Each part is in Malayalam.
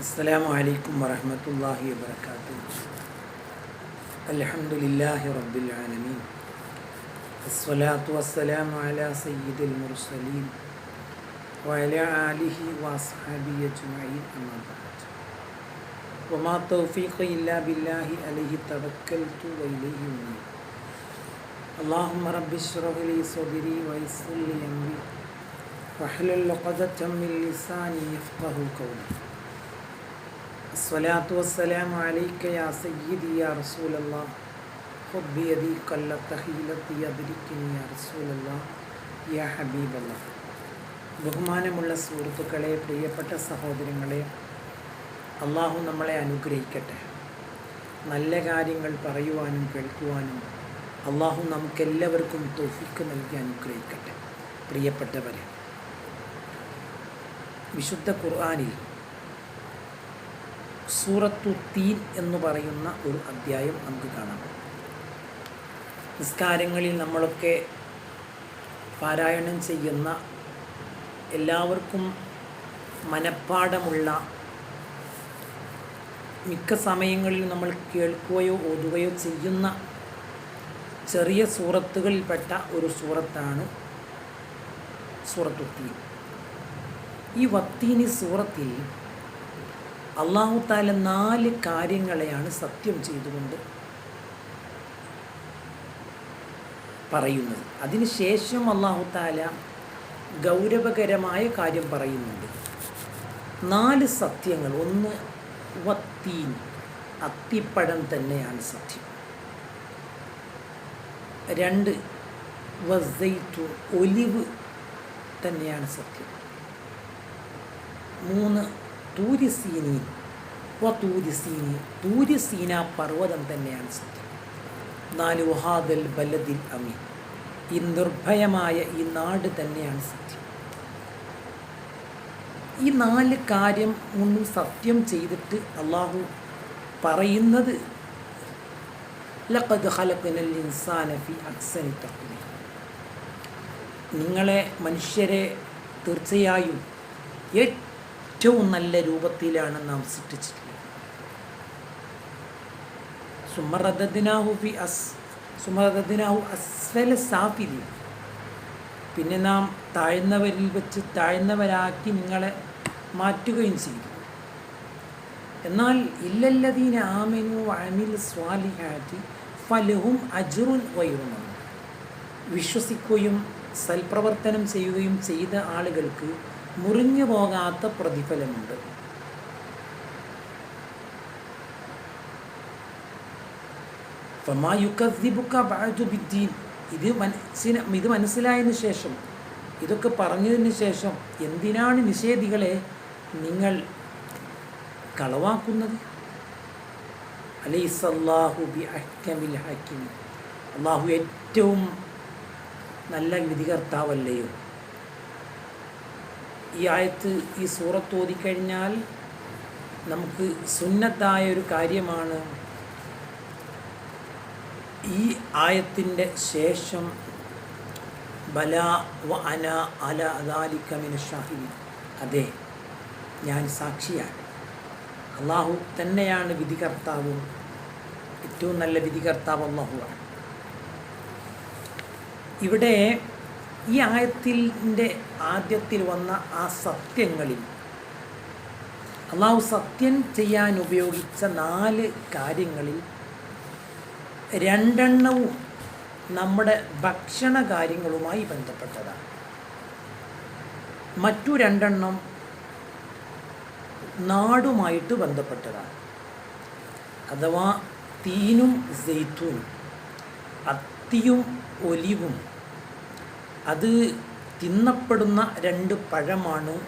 السلام عليكم ورحمة الله وبركاته. الحمد لله رب العالمين. الصلاة والسلام على سيد المرسلين وعلى آله وأصحابه أجمعين أما بعد. وما التوفيق إلا بالله عليه توكلت وإليه أنيب. اللهم رب اشرح لي صدري ويسر لي أمري واحلل عقدة من لساني يفقه قولي. അസ്സലാത്തു വസ്സലാം അലൈക്ക യാ സയ്യിദി യാ റസൂലല്ലാ. ഹുബ്ബി അദി കൊല്ലത്ത ഹീലത്തി യാ റസൂലല്ലാ. യാ ഹബീബല്ല. ബഹുമാനമുള്ള സുഹൃത്തുക്കളെ പ്രിയപ്പെട്ട സഹോദരങ്ങളെ അള്ളാഹു നമ്മളെ അനുഗ്രഹിക്കട്ടെ. നല്ല കാര്യങ്ങൾ പറയുവാനും കേൾക്കുവാനും അള്ളാഹു നമുക്കെല്ലാവർക്കും തൊഫിക്ക് നൽകി അനുഗ്രഹിക്കട്ടെ. പ്രിയപ്പെട്ടവരെ വിശുദ്ധ ഖുർആാനിൽ സൂറത്തു തീൻ എന്ന് പറയുന്ന ഒരു അധ്യായം നമുക്ക് കാണാം. നിസ്കാരങ്ങളിൽ നമ്മളൊക്കെ പാരായണം ചെയ്യുന്ന എല്ലാവർക്കും മനഃപ്പാടമുള്ള മിക്ക സമയങ്ങളിൽ നമ്മൾ കേൾക്കുകയോ ഓതുകയോ ചെയ്യുന്ന ചെറിയ സൂറത്തുകളിൽപ്പെട്ട ഒരു സൂറത്താണ് സൂറത്തുത്തീൻ ഈ വത്തീനി സൂറത്തിൽ അള്ളാഹു താല നാല് കാര്യങ്ങളെയാണ് സത്യം ചെയ്തുകൊണ്ട് പറയുന്നത്. അതിനുശേഷം അള്ളാഹു താല ഗൗരവകരമായ കാര്യം പറയുന്നുണ്ട്. നാല് സത്യങ്ങൾ. ഒന്ന് വത്തീൻ. അത്തിപ്പഴം തന്നെയാണ് സത്യം. രണ്ട് വസൈറ്റു ഒലിവ് തന്നെയാണ് സത്യം. മൂന്ന് തൂരിസീനി വ തൂരിസീനി തൂരിസീന പർവതം തന്നെയാണ് സത്യം. നാല് വഹാദൽ ബലദിൽ അമി ഈ നിർഭയമായ ഈ നാട് തന്നെയാണ് സത്യം. ഈ നാല് കാര്യം ഒന്നും സത്യം ചെയ്തിട്ട് അള്ളാഹു പറയുന്നത് ലഖദ് ഖലഖനൽ ഇൻസാന ഫി അക്സനി നിങ്ങളെ മനുഷ്യരെ തീർച്ചയായും ഏറ്റവും നല്ല രൂപത്തിലാണ് നാം സൃഷ്ടിച്ചിട്ടുള്ളത്. സുമർദ്ദിനാഹു ഫി അസ് സുമറദ്ദിനാഹു അസ്ഫല സാഫിലി. പിന്നെ നാം താഴ്ന്നവരിൽ വെച്ച് താഴ്ന്നവരാക്കി നിങ്ങളെ മാറ്റുകയും ചെയ്തു. എന്നാൽ ഇല്ലല്ലതീന ആമിനു അമിൽ സ്വാലിഹാറ്റി ഫലഹും അജുറുൻ വൈറുമാണ് വിശ്വസിക്കുകയും സൽപ്രവർത്തനം ചെയ്യുകയും ചെയ്ത ആളുകൾക്ക് മുറിഞ്ഞു പോകാത്ത പ്രതിഫലമുണ്ട്. ഇത് മനസ്സിന് ഇത് മനസ്സിലായതിനു ശേഷം ഇതൊക്കെ പറഞ്ഞതിന് ശേഷം എന്തിനാണ് നിഷേധികളെ നിങ്ങൾ കളവാക്കുന്നത്? അലൈസല്ലാഹു അള്ളാഹു ഏറ്റവും നല്ല വിധികർത്താവല്ലയോ? ഈ ആയത്ത് ഈ സൂറത്ത് ഓതിക്കഴിഞ്ഞാൽ നമുക്ക് സുന്നത്തായ ഒരു കാര്യമാണ്. ഈ ആയത്തിന്റെ ശേഷം ബല വ അന അല അദാലിക്കമിന് ഷാഹിദി അതെ ഞാൻ സാക്ഷിയാണ്. അള്ളാഹു തന്നെയാണ് വിധികർത്താവും. ഏറ്റവും നല്ല വിധികർത്താവ് അള്ളാഹുവാണ്. ഇവിടെ ഈ ആയത്തിന്റെ ആദ്യത്തിൽ വന്ന ആ സത്യങ്ങളിൽ അള്ളാഹു സത്യം ചെയ്യാൻ ഉപയോഗിച്ച നാല് കാര്യങ്ങളിൽ രണ്ടെണ്ണവും നമ്മുടെ ഭക്ഷണ കാര്യങ്ങളുമായി ബന്ധപ്പെട്ടതാണ്. മറ്റു രണ്ടെണ്ണം നാടുമായിട്ട് ബന്ധപ്പെട്ടതാണ്. അഥവാ തീനും സെയ്ത്തൂനും അത്തിയും ഒലിവും അത് തിന്നപ്പെടുന്ന രണ്ട് പഴമാണ്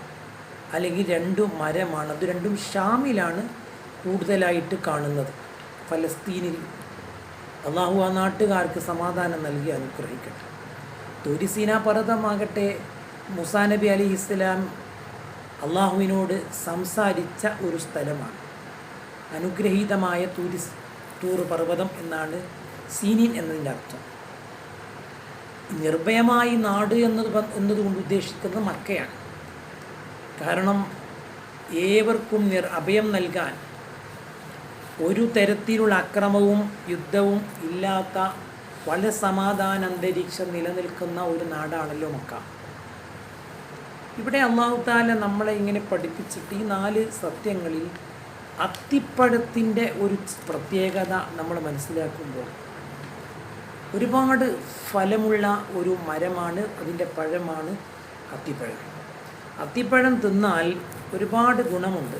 അല്ലെങ്കിൽ രണ്ട് മരമാണ്. അത് രണ്ടും ഷാമിലാണ് കൂടുതലായിട്ട് കാണുന്നത്. ഫലസ്തീനിൽ അള്ളാഹു ആ നാട്ടുകാർക്ക് സമാധാനം നൽകി അനുഗ്രഹിക്കട്ടെ. തുരിസീന പർവതമാകട്ടെ. മുസാ നബി അലി ഇസ്ലാം അള്ളാഹുവിനോട് സംസാരിച്ച ഒരു സ്ഥലമാണ്. അനുഗ്രഹീതമായ തൂരിസ് ടൂർ പർവതം എന്നാണ് സീനിൻ എന്നതിന്റെ അർത്ഥം. നിർഭയമായി നാട് എന്നത് എന്നതുകൊണ്ട് ഉദ്ദേശിക്കുന്നത് മക്കയാണ്. കാരണം ഏവർക്കും നിർ അഭയം നൽകാൻ ഒരു തരത്തിലുള്ള അക്രമവും യുദ്ധവും ഇല്ലാത്ത വളരെ സമാധാന അന്തരീക്ഷം നിലനിൽക്കുന്ന ഒരു നാടാണല്ലോ മക്ക. ഇവിടെ അള്ളാഹുത്താല നമ്മളെ ഇങ്ങനെ പഠിപ്പിച്ചിട്ട് ഈ നാല് സത്യങ്ങളിൽ അത്തിപ്പഴത്തിന്റെ ഒരു പ്രത്യേകത നമ്മൾ മനസ്സിലാക്കുമ്പോൾ ഒരുപാട് ഫലമുള്ള ഒരു മരമാണ് അതിന്റെ പഴമാണ് അത്തിപ്പഴം. അത്തിപ്പഴം തിന്നാൽ ഒരുപാട് ഗുണമുണ്ട്.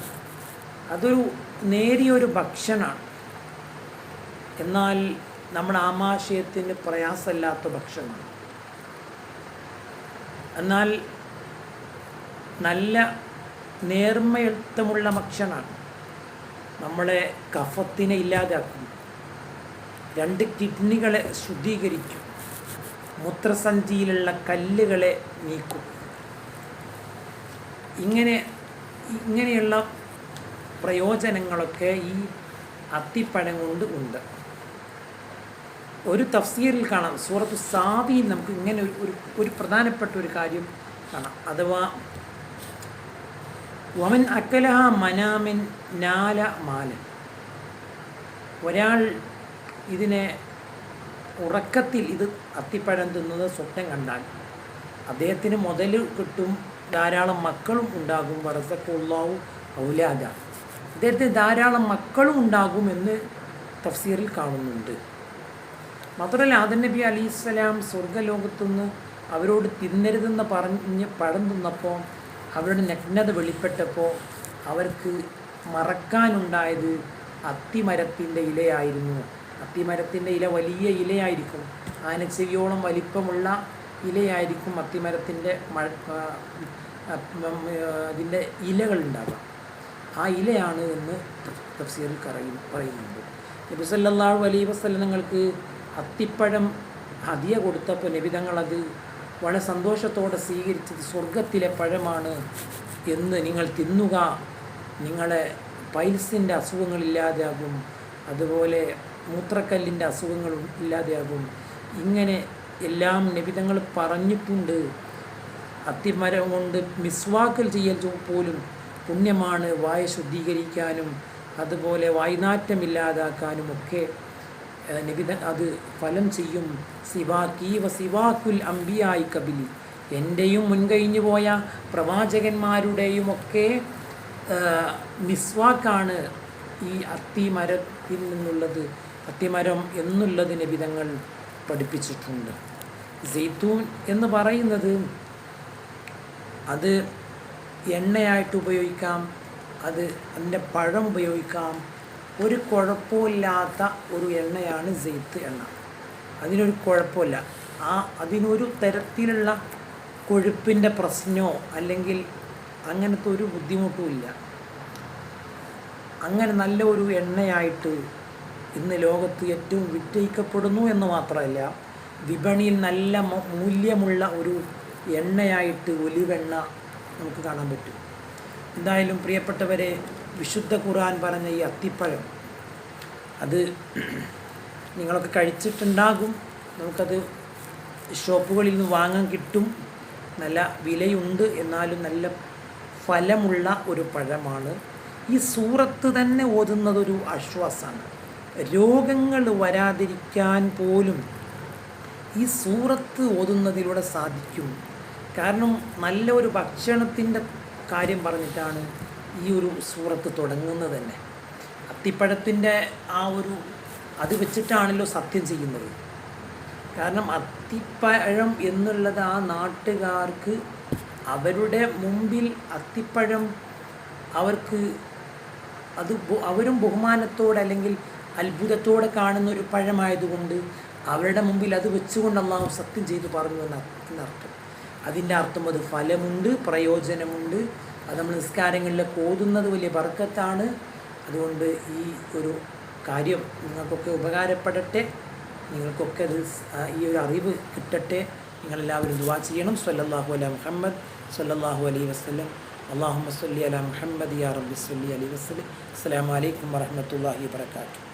അതൊരു നേരിയൊരു ഭക്ഷണമാണ്. എന്നാൽ നമ്മുടെ ആമാശയത്തിന് പ്രയാസമില്ലാത്ത ഭക്ഷണമാണ്. എന്നാൽ നല്ല നേർമ്മയത്വമുള്ള ഭക്ഷണമാണ്. നമ്മളെ കഫത്തിനെ ഇല്ലാതാക്കും രണ്ട് കിഡ്നികളെ ശുദ്ധീകരിക്കും. മൂത്രസഞ്ചിയിലുള്ള കല്ലുകളെ നീക്കും. ഇങ്ങനെ ഇങ്ങനെയുള്ള പ്രയോജനങ്ങളൊക്കെ ഈ അത്തിപ്പഴം കൊണ്ട് ഉണ്ട്. ഒരു തഫ്സീറിൽ കാണാം. സൂറത്ത് സാദിയിൽ നമുക്ക് ഇങ്ങനെ ഒരു ഒരു ഒരു പ്രധാനപ്പെട്ട ഒരു കാര്യം കാണാം. അഥവാ വമൻ അക്കലഹ മനാമിൻ നാല മാലൻ. ഒരാൾ ഇതിനെ ഉറക്കത്തിൽ ഇത് അത്തിപ്പഴം തിന്നത് സ്വപ്നം കണ്ടാൽ അദ്ദേഹത്തിന് മുതൽ കിട്ടും ധാരാളം മക്കളും ഉണ്ടാകും. വറസക്കുള്ളാവും ഔലാദ. അദ്ദേഹത്തിന് ധാരാളം മക്കളും ഉണ്ടാകും എന്ന് തഫ്സീറിൽ കാണുന്നുണ്ട്. മാത്രമല്ല ആദൻ നബി അലി ഇസ്ലാം സ്വർഗലോകത്തുനിന്ന് അവരോട് തിന്നരുതെന്ന് പറഞ്ഞ് പഴം തിന്നപ്പോൾ അവരുടെ നഗ്നത വെളിപ്പെട്ടപ്പോൾ അവർക്ക് മറക്കാനുണ്ടായത് അത്തിമരത്തിന്റെ ഇലയായിരുന്നു. അത്തിമരത്തിന്റെ ഇല വലിയ ഇലയായിരിക്കും. ആനച്ചെവിയോളം വലിപ്പമുള്ള ഇലയായിരിക്കും അത്തിമരത്തിന്റെ മഴ അതിന്റെ ഇലകൾ ഉണ്ടാവുക ആ ഇലയാണ് എന്ന് തഫ്സീറിൽ കറയും പറയുന്നുണ്ട്. നബി അലൈഹി വസല്ലങ്ങൾക്ക് അത്തിപ്പഴം ഹദിയ കൊടുത്തപ്പോൾ നബിതങ്ങളത് വളരെ സന്തോഷത്തോടെ സ്വീകരിച്ചത് സ്വർഗത്തിലെ പഴമാണ് എന്ന് നിങ്ങൾ തിന്നുക. നിങ്ങളെ പൈൽസിന്റെ അസുഖങ്ങളില്ലാതാകും അതുപോലെ മൂത്രക്കല്ലിന്റെ അസുഖങ്ങൾ ഇല്ലാതെയാകും. ഇങ്ങനെ എല്ലാം നിബിധങ്ങൾ പറഞ്ഞിട്ടുണ്ട്. അത്തിമരം കൊണ്ട് മിസ്വാക്കൽ ചെയ്യൽ പോലും പുണ്യമാണ് വായ ശുദ്ധീകരിക്കാനും അതുപോലെ വായ്നാറ്റമില്ലാതാക്കാനും ഒക്കെ നിബിത അത് ഫലം ചെയ്യും. സിവാക്കീവ സിവാക്കുൽ അമ്പിയായി കബിലി. എന്റെയും മുൻകഴിഞ്ഞു പോയ പ്രവാചകന്മാരുടെയും ഒക്കെ മിസ്വാക്കാണ് ഈ അത്തിമരത്തിൽ നിന്നുള്ളത്. അത്തിമരം എന്നുള്ളത് വിധങ്ങൾ പഠിപ്പിച്ചിട്ടുണ്ട്. സെയ്ത്തൂൻ എന്ന് പറയുന്നത് അത് എണ്ണയായിട്ട് ഉപയോഗിക്കാം അത് അതിന്റെ പഴം ഉപയോഗിക്കാം. ഒരു കുഴപ്പമില്ലാത്ത ഒരു എണ്ണയാണ് സെയ്ത്ത് എണ്ണ. അതിനൊരു കുഴപ്പമില്ല. ആ അതിനൊരു തരത്തിലുള്ള കൊഴുപ്പിന്റെ പ്രശ്നമോ അല്ലെങ്കിൽ അങ്ങനത്തെ ഒരു ബുദ്ധിമുട്ടുമില്ല. അങ്ങനെ നല്ല ഒരു എണ്ണയായിട്ട് ഇന്ന് ലോകത്ത് ഏറ്റവും വിറ്റയിക്കപ്പെടുന്നു എന്ന് മാത്രമല്ല വിപണിയിൽ നല്ല മൂല്യമുള്ള ഒരു എണ്ണയായിട്ട് ഒലിവെണ്ണ നമുക്ക് കാണാൻ പറ്റും. എന്തായാലും പ്രിയപ്പെട്ടവരെ വിശുദ്ധ ഖുർആൻ പറഞ്ഞ ഈ അത്തിപ്പഴം അത് നിങ്ങളൊക്കെ കഴിച്ചിട്ടുണ്ടാകും. നമുക്കത് ഷോപ്പുകളിൽ നിന്ന് വാങ്ങാൻ കിട്ടും. നല്ല വിലയുണ്ട്. എന്നാലും നല്ല ഫലമുള്ള ഒരു പഴമാണ്. ഈ സൂറത്ത് തന്നെ ഓതുന്നതൊരു ആശ്വാസമാണ്. രോഗങ്ങൾ വരാതിരിക്കാൻ പോലും ഈ സൂറത്ത് ഓതുന്നതിലൂടെ സാധിക്കും. കാരണം നല്ല ഒരു ഭക്ഷണത്തിന്റെ കാര്യം പറഞ്ഞിട്ടാണ് ഈ ഒരു സൂറത്ത് തുടങ്ങുന്നത് തന്നെ. അത്തിപ്പഴത്തിന്റെ ആ ഒരു അത് വെച്ചിട്ടാണല്ലോ സത്യം ചെയ്യുന്നത്. കാരണം അത്തിപ്പഴം എന്നുള്ളത് ആ നാട്ടുകാർക്ക് അവരുടെ മുമ്പിൽ അത്തിപ്പഴം അവർക്ക് അത് അവരും ബഹുമാനത്തോടെ അല്ലെങ്കിൽ അത്ഭുതത്തോടെ കാണുന്ന ഒരു പഴമായതുകൊണ്ട് അവരുടെ മുമ്പിൽ അത് വെച്ചുകൊണ്ട് അള്ളാഹു സത്യം ചെയ്തു പറഞ്ഞു എന്ന എന്നർത്ഥം. അതിന്റെ അർത്ഥം അത് ഫലമുണ്ട് പ്രയോജനമുണ്ട്. അത് നമ്മൾ നിസ്കാരങ്ങളിൽ ഓതുന്നത് വലിയ ബർക്കത്താണ്. അതുകൊണ്ട് ഈ ഒരു കാര്യം നിങ്ങൾക്കൊക്കെ ഉപകാരപ്പെടട്ടെ. നിങ്ങൾക്കൊക്കെ അത് ഈ ഒരു അറിവ് കിട്ടട്ടെ. നിങ്ങളെല്ലാവരും ദുവാ ചെയ്യണം. സല്ലല്ലാഹു അല മുഹമ്മദ് സല്ലല്ലാഹു അലൈഹി വസ്ലം അള്ളാഹു സല്ലി അല മുഹമ്മദ് യാ റബ്ബി സല്ലി അലൈഹി വസ്ലം അസ്സാം വലൈക്കും വറഹമത്തല്ലാഹി വാത്തു